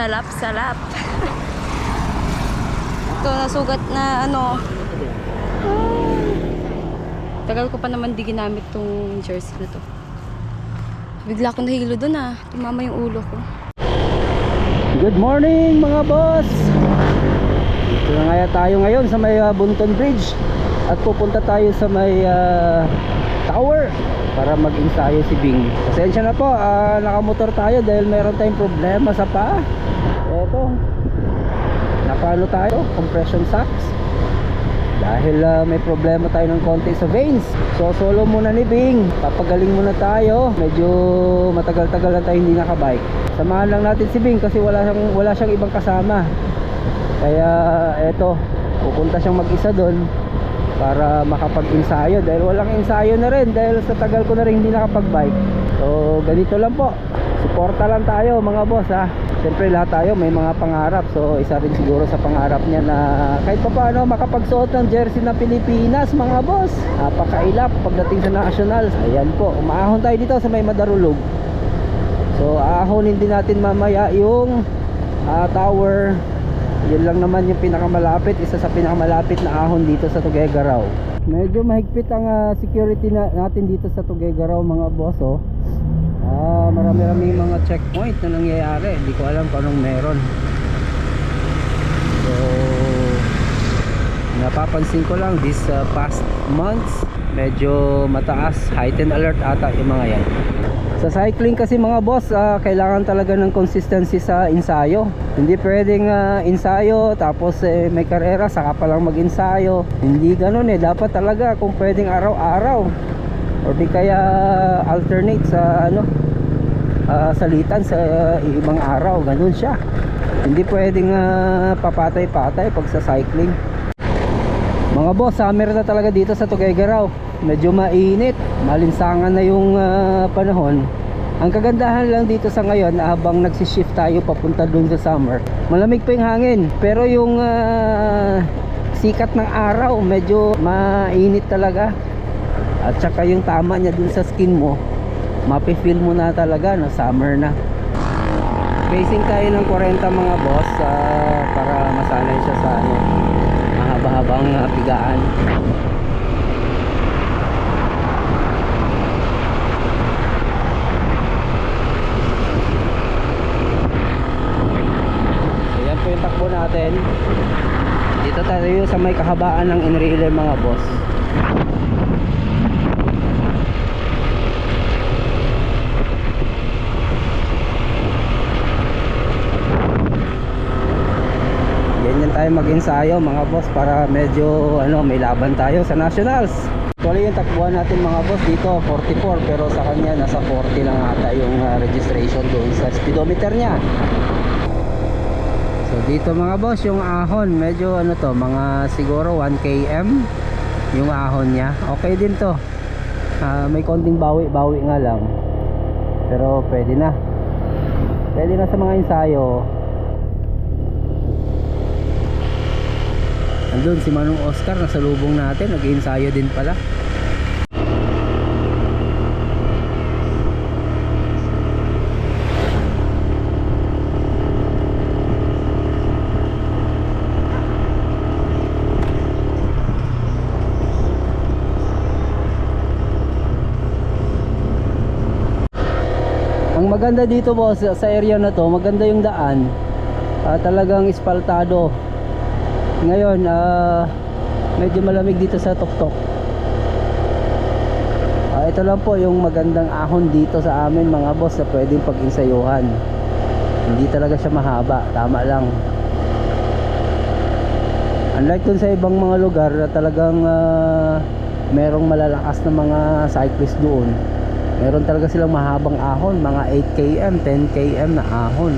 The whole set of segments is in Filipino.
Salap, salap. Ito, nasugat na ano. Ah. Tagal ko pa naman di ginamit tong jersey na to. Bigla ko nahilo dun ah. Tumama yung ulo ko. Good morning mga boss Ito na nga tayo ngayon sa may uh, Bunton Bridge At pupunta tayo sa may uh, tower Para mag-ensayo si Bing. Pasensya na po, uh, nakamotor tayo dahil meron tayong problema sa paa. Eto Nakano tayo, compression socks. Dahil uh, may problema tayo ng konti sa veins. So solo muna ni Bing. Papagaling muna tayo. Medyo matagal-tagal na tayo hindi nakabike. Samahan lang natin si Bing kasi wala siyang, wala siyang ibang kasama. Kaya eto Pupunta siyang mag-isa doon Para makapag-ensayo Dahil walang ensayo na rin. Dahil sa tagal ko na rin hindi nakapag-bike. So ganito lang po. Suporta lang tayo mga boss ha. Siyempre lahat tayo may mga pangarap. So isa rin siguro sa pangarap niya na Kahit pa paano makapagsuot ng jersey ng Pilipinas mga boss. Napakailap pagdating sa national. Ayan po, umaahon tayo dito sa may Madarulog. So aahonin din natin mamaya yung ah, tower Yun lang naman yung pinakamalapit Isa sa pinakamalapit na ahon dito sa Tuguegarao Medyo mahigpit ang ah, security na, natin dito sa Tuguegarao mga boss oh Ah, marami-rami mga checkpoint na nangyayari. Hindi ko alam kung anong meron. So, napapansin ko lang this uh, past months, medyo mataas, heightened alert ata yung mga yan. Sa cycling kasi mga boss, ah, kailangan talaga ng consistency sa ensayo. Hindi pwedeng ah, ensayo tapos eh, may karera saka pa lang mag-ensayo. Hindi ganun eh, dapat talaga kung pwedeng araw-araw or di kaya alternate sa ano ah, salitan sa ibang araw ganun siya hindi pwedeng ah, papatay-patay pag sa cycling mga boss summer na talaga dito sa Tuguegarao medyo mainit. Malinsangan na yung ah, panahon. Ang kagandahan lang dito sa ngayon habang nagsishift tayo papunta dun sa summer malamig pa yung hangin. Pero yung ah, sikat ng araw medyo mainit talaga. At saka yung tama niya dun sa skin mo mapifeel mo na talaga na summer na. Facing tayo ng 40 mga boss ah, para masanay siya sa ano mahaba-habang uh, pigaan so yan po yung takbo natin dito sa may kahabaan ng Enrile mga boss. Ganyan tayo mag-ensayo mga boss para medyo ano may laban tayo sa nationals. Actually yung takbuhan natin mga boss dito 44 pero sa kanya nasa 40 lang ata yung uh, registration doon sa speedometer niya dito mga boss yung ahon medyo ano to mga siguro 1 km yung ahon niya. Okay din to. Ah, may konting bawi-bawi nga lang. Pero pwede na. Pwede na sa mga ensayo. Andun si Manong Oscar nasa lubong natin, nag-iensayo din pala. Ang maganda dito boss sa area na to, maganda yung daan. Ah, talagang espaltado. Ngayon ah medyo malamig dito sa tuktok. Ah, ito lang po yung magandang ahon dito sa amin mga boss na pwedeng pag-insayuhan. Hindi talaga siya mahaba. Tama lang. Unlike dun sa ibang mga lugar na talagang ah, merong malalakas na mga cyclist doon meron talaga silang mahabang ahon mga 8 km 10 km na ahon.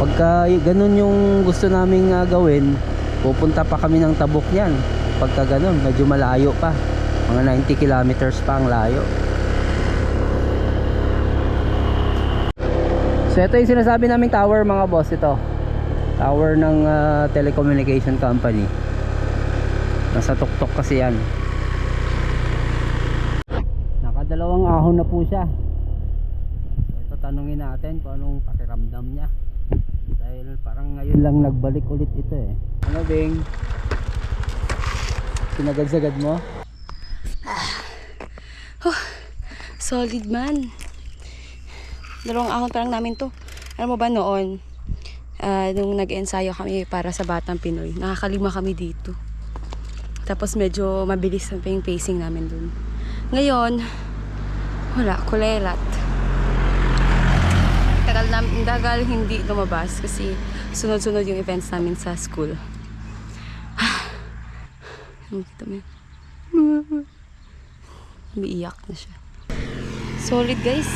Pagka ganun yung gusto naming ah, gawin pupunta pa kami ng tabok yan. Pagka ganun medyo malayo pa. Mga 90 kilometers pa ang layo. So ito yung sinasabi naming tower mga boss ito. Tower ng ah, telecommunication company. Nasa tuktok kasi yan nakadalawang ahon na po siya so ito tanungin natin kung anong pakiramdam niya Dahil parang ngayon lang nagbalik ulit ito eh. Ano Bing? Sinagad-sagad mo? Solid man. Dalawang ahon pa lang namin to. Alam mo ba noon, ah, nung nag-ensayo kami para sa Batang Pinoy, nakakalima kami dito. Tapos medyo mabilis yung pacing namin dun. Ngayon, wala, kulelat. Tagal, na, tagal hindi lumabas kasi sunod-sunod yung events namin sa school. Ang kita mo. Umiiyak na siya. Solid guys.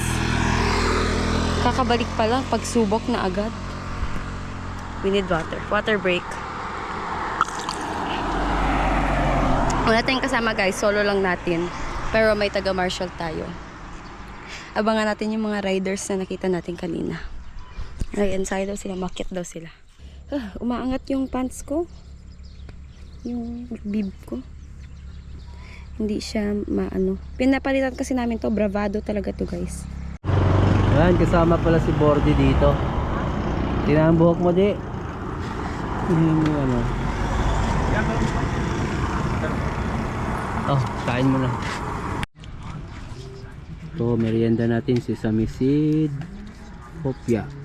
Kakabalik pa lang, pagsubok na agad. We need water. Water break. Wala tayong kasama guys, solo lang natin. Pero may taga Marshall tayo. Abangan natin yung mga riders na nakita natin kanina. Ay, inside daw sila, makit daw sila. Ah, umaangat yung pants ko. Yung bib ko. Hindi siya maano. Pinapalitan kasi namin to, bravado talaga to guys. Yan, kasama pala si Bordy dito. Tingnan ang buhok mo, di. Tingnan mo ano. Oh, kain mo na. Ito, merienda natin si Samisid Hopya.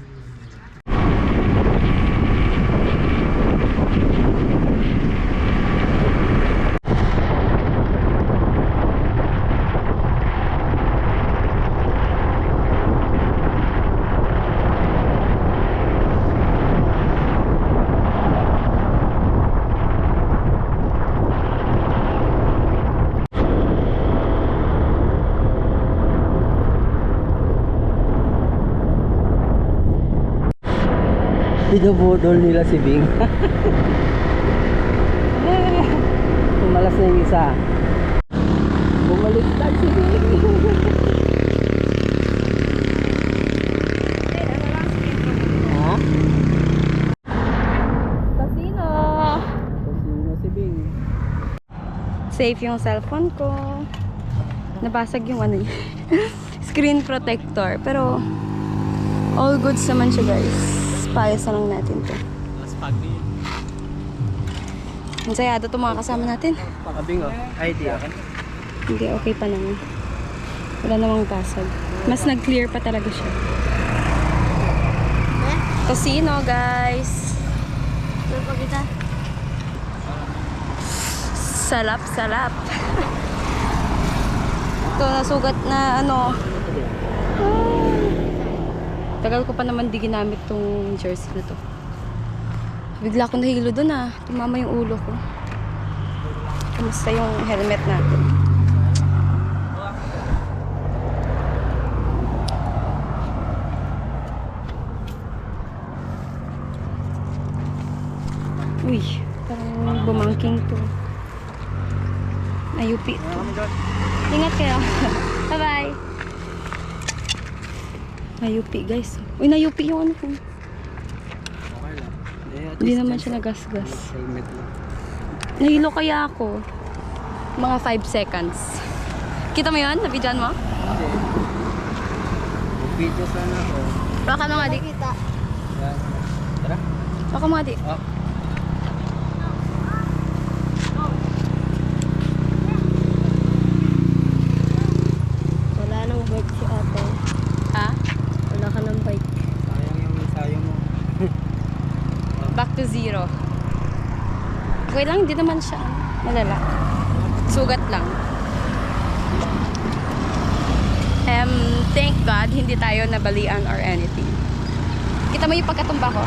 Pinubudol nila si Bing. Tumalas na yung isa. Bumaliktad si Bing. ha? Casino! Sino si Bing? Safe yung cellphone ko. Nabasag yung ano yun. Screen protector. Pero, all goods naman siya guys. Payos na lang natin to. Mas pagdi. Masayado to mga kasama natin. Pakabing oh. Ay, di. Hindi, okay pa naman. Wala namang basag. Mas nag-clear pa talaga siya. Casino, guys. Salap, salap. Ito, nasugat na ano. Ah. Tagal ko pa naman di ginamit tong jersey na to. Bigla ko nahilo dun ah. Tumama yung ulo ko. Kamusta yung helmet natin? Uy, parang bumangking to. Ayupi to. Ingat kayo. Bye-bye. Nayupi guys. Uy, nayupi yung ano ko. Okay lang. Hindi naman siya nagasgas. Helmet lang. Nahilo kaya ako. Mga 5 seconds. Kita mo yun? Nabidyan mo? Hindi. Video sana ako. Baka nga di. Yan. Tara. Baka mga di. Oh. Wala nang bike si ate. Ha? Wala ka ng bike. Sayang yung ensayo mo. Back to zero. Okay lang, hindi naman siya ano, malala. Sugat lang. Um, thank God, hindi tayo nabalian or anything. Kita mo yung pagkatumba ko?